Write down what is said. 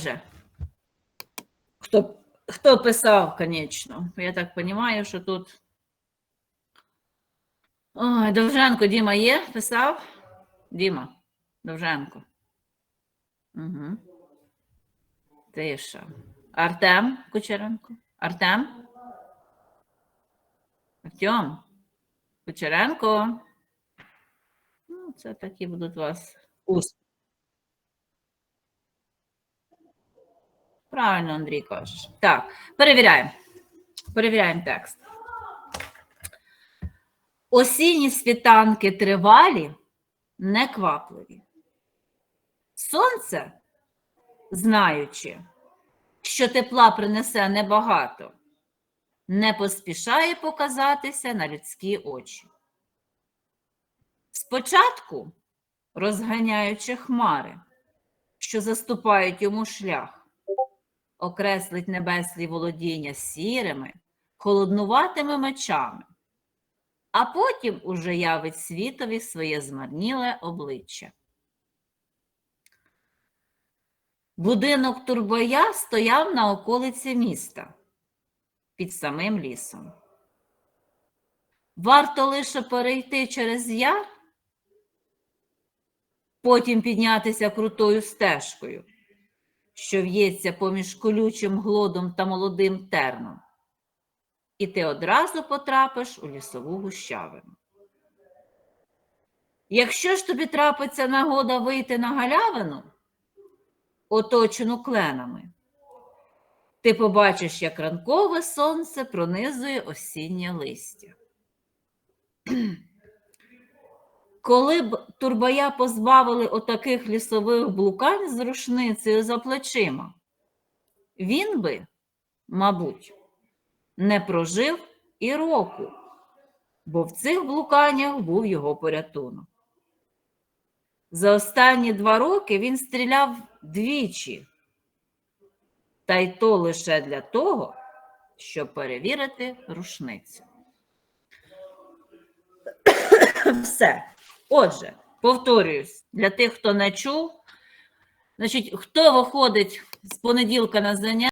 вже? Хто, хто писав, звісно. Я так розумію, що тут. Ой, Довженко, Діма є? Писав? Діма, Довженко. Угу. Тиша. Артем Кучеренко. Артем? Артем? Кучеренко? Ну, це такі будуть у вас уст. Правильно, Андрій кажеш. Так, перевіряємо. Перевіряємо текст. Осінні світанки тривалі, неквапливі. Сонце, знаючи, що тепла принесе небагато, не поспішає показатися на людські очі. Спочатку, розганяючи хмари, що заступають йому шлях, окреслить небесні володіння сірими, холоднуватими мечами, а потім уже явить світові своє змарніле обличчя. Будинок Турбоя стояв на околиці міста під самим лісом. Варто лише перейти через яр, потім піднятися крутою стежкою, що в'ється поміж колючим глодом та молодим терном, і ти одразу потрапиш у лісову гущавину. Якщо ж тобі трапиться нагода вийти на галявину, оточену кленами, ти побачиш, як ранкове сонце пронизує осіннє листя. Коли б турбая позбавили отаких лісових блукань з рушницею за плечима, він би, мабуть, не прожив і року, бо в цих блуканнях був його порятунок. За останні два роки він стріляв двічі, та й то лише для того, щоб перевірити рушницю. Все. Отже, повторююсь, для тих, хто не чув, значить, хто виходить з понеділка на заняття,